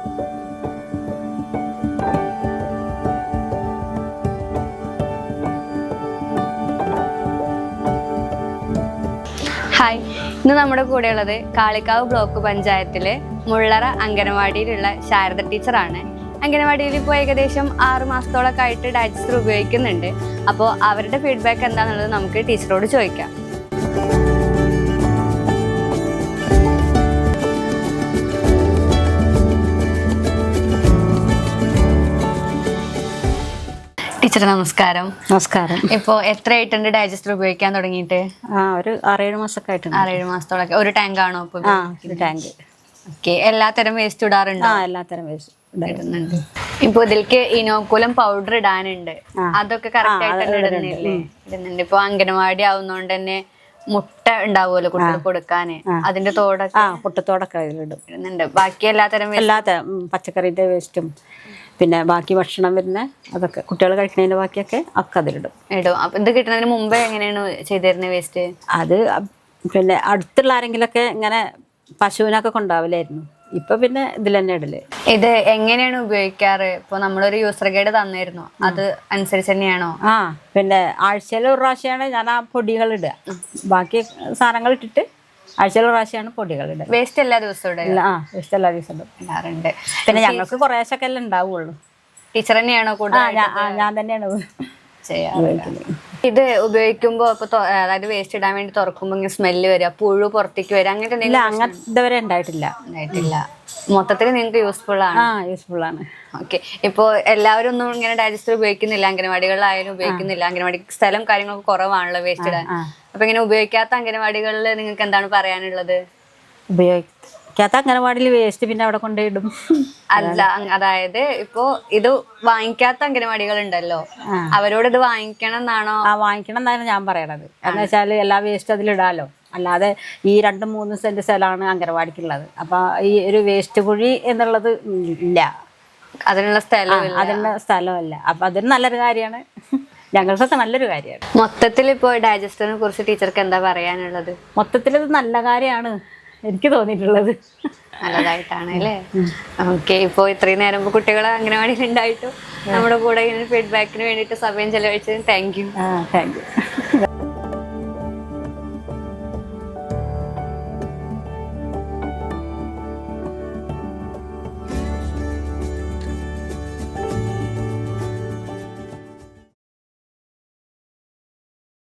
Hi ഇന്ന് നമ്മുടെ കൂടെയുള്ളത് കാളിക്കാവ് ബ്ലോക്ക് പഞ്ചായത്തിലെ മുള്ളറ അംഗനവാടിയിലുള്ള ശാരദ ടീച്ചറാണ്. അംഗനവാടിയിൽ ഇപ്പോൾ ഏകദേശം ആറ് മാസത്തോളൊക്കെ ആയിട്ട് ഡൈജസ്റ്റർ ഉപയോഗിക്കുന്നുണ്ട്. അപ്പോൾ അവരുടെ ഫീഡ്ബാക്ക് എന്താണെന്നുള്ളത് നമുക്ക് ടീച്ചറോട് ചോദിക്കാം. ടീച്ചർ നമസ്കാരം. നമസ്കാരം. ഇപ്പോൾ എത്ര ആയിട്ടുണ്ട് ഡൈജസ്റ്റർ ഉപയോഗിക്കാൻ തുടങ്ങിയിട്ട്? ആ ഒരു ആറേഴ് മാസമൊക്കെ ആയിട്ടുണ്ട്. ആറേഴ് മാസത്തോളൊക്കെ ഒരു ടാങ്ക് ആണോ ഇപ്പോൾ ടാങ്ക് ഓക്കെ എല്ലാത്തരം വേസ്റ്റ് ഇടാറുണ്ടോ? ആ എല്ലാത്തരം വേസ്റ്റ് ഇടുന്നുണ്ട്. ഇപ്പൊ ഇതിലേക്ക് ഇനോക്കുലം പൗഡർ ഇടാനുണ്ട്. അതൊക്കെ കറക്റ്റ് ആയിട്ട് ഇടുന്നില്ലേ ഇടുന്നുണ്ട്. ഇപ്പൊ അംഗനവാടി ആവുന്നോണ്ട് തന്നെ മുട്ട ഉണ്ടാവുമല്ലോ കുട്ടികൾക്ക് കൊടുക്കാന്. അതിന്റെ തോടൊക്കെ ആ പൊട്ടത്തോടൊക്കെ അതിലിടും. ഇടുന്നുണ്ട്. ബാക്കി എല്ലാത്തരം waste എല്ലാത്ത ഉം, പച്ചക്കറിന്റെ വേസ്റ്റും പിന്നെ ബാക്കി ഭക്ഷണം വരുന്ന അതൊക്കെ കുട്ടികൾ കഴിക്കുന്നതിന്റെ ബാക്കിയൊക്കെ ഒക്കെ അതിലിടും ഇടും. അപ്പൊ ഇത് കിട്ടുന്നതിന് മുമ്പേ എങ്ങനെയാണ് ചെയ്തിരുന്നത് വേസ്റ്റ്? അത് പിന്നെ അടുത്തുള്ള ആരെങ്കിലൊക്കെ ഇങ്ങനെ പശുവിനൊക്കെ കൊണ്ടാവില്ലായിരുന്നു ഇപ്പൊ പിന്നെ ഇതിൽ തന്നെ ഇടൽ. ഇത് എങ്ങനെയാണ് ഉപയോഗിക്കാറ്? ഇപ്പൊ നമ്മളൊരു യൂസർ ഗൈഡ് തന്നിരുന്നു അത് അനുസരിച്ച് തന്നെയാണോ? ആ പിന്നെ ആഴ്ചയിൽ ഒരു പ്രാവശ്യമാണ് ഞാൻ ആ പൊടികൾ ഇടുക. ബാക്കി സാധനങ്ങൾ ഇട്ടിട്ട് ആഴ്ചയിൽ പ്രാവശ്യമാണ് പൊടികൾ ഇടുന്നത് വേസ്റ്റ് എല്ലാ ദിവസവും ഇല്ല ആ വേസ്റ്റ് എല്ലാ ദിവസവും ഇടാറുണ്ട്. പിന്നെ ഞങ്ങൾക്ക് കുറേശ്ശൊക്കെ അല്ലേ ഉണ്ടാവുള്ളൂ. ടീച്ചർ തന്നെയാണോ കൂടുതൽ ഞാൻ തന്നെയാണ് ഇത് ഉപയോഗിക്കുമ്പോ ഇപ്പൊ അതായത് വേസ്റ്റ് ഇടാൻ വേണ്ടി തുറക്കുമ്പോ ഇങ്ങനെ സ്മെല്ല് വരിക പുഴു പുറത്തേക്ക് വരിക അങ്ങനത്തെ എന്തെങ്കിലും അങ്ങനെ ഇതുവരെ ഉണ്ടായിട്ടില്ല. ഉണ്ടായിട്ടില്ല. മൊത്തത്തിൽ നിങ്ങൾക്ക് യൂസ്ഫുൾ ആണ്. ആ യൂസ്ഫുൾ ആണ്. ഓക്കെ ഇപ്പോ എല്ലാവരും ഒന്നും ഇങ്ങനെ ഡൈജസ്റ്റർ ഉപയോഗിക്കുന്നില്ല അംഗനവാടികളിലായാലും ഉപയോഗിക്കുന്നില്ല. അംഗനവാടി സ്ഥലം കാര്യങ്ങളൊക്കെ കുറവാണല്ലോ വേസ്റ്റ് ഇടാൻ. അപ്പൊ ഇങ്ങനെ ഉപയോഗിക്കാത്ത അംഗനവാടികളിൽ നിങ്ങൾക്ക് എന്താണ് പറയാനുള്ളത്? ഉപയോഗിക്കാത്ത അംഗനവാടിയിൽ വേസ്റ്റ് പിന്നെ അവിടെ കൊണ്ടുപോയിടും. അല്ല അതായത് ഇപ്പോ ഇത് വാങ്ങിക്കാത്ത അംഗനവാടികൾ ഉണ്ടല്ലോ. അവരോട് ഇത് വാങ്ങിക്കണം എന്നാണോ? ആ വാങ്ങിക്കണം എന്നാണ് ഞാൻ പറയണത്. എന്ന് വെച്ചാൽ എല്ലാ വേസ്റ്റ് അതിലിടാലോ. അല്ലാതെ ഈ രണ്ട് മൂന്ന് സെന്റ് സ്ഥലമാണ് അങ്കനവാടിക്കുള്ളത് അപ്പോൾ ഈ ഒരു വേസ്റ്റ് കുഴി എന്നുള്ളത് ഇല്ല. അതിനുള്ള സ്ഥലം അതിനുള്ള സ്ഥലമല്ല അപ്പം അതൊരു നല്ലൊരു കാര്യമാണ്. ഞങ്ങൾക്കൊക്കെ നല്ലൊരു കാര്യമാണ്. മൊത്തത്തിൽ ഇപ്പോൾ ഡൈജസ്റ്ററിനെ കുറിച്ച് ടീച്ചർക്ക് എന്താ പറയാനുള്ളത്? മൊത്തത്തിൽ ഇത് നല്ല കാര്യമാണ് എനിക്ക് തോന്നിയിട്ടുള്ളത്. നല്ലതായിട്ടാണ് അല്ലേ ഓക്കെ ഇപ്പോൾ ഇത്രയും നേരം കുട്ടികൾ അംഗനവാടിയിൽ ഉണ്ടായിട്ടും നമ്മുടെ കൂടെ ഇങ്ങനെ ഫീഡ്ബാക്കിന് വേണ്ടിയിട്ട് സമയം ചെലവഴിച്ചതിന് താങ്ക് യു താങ്ക് യു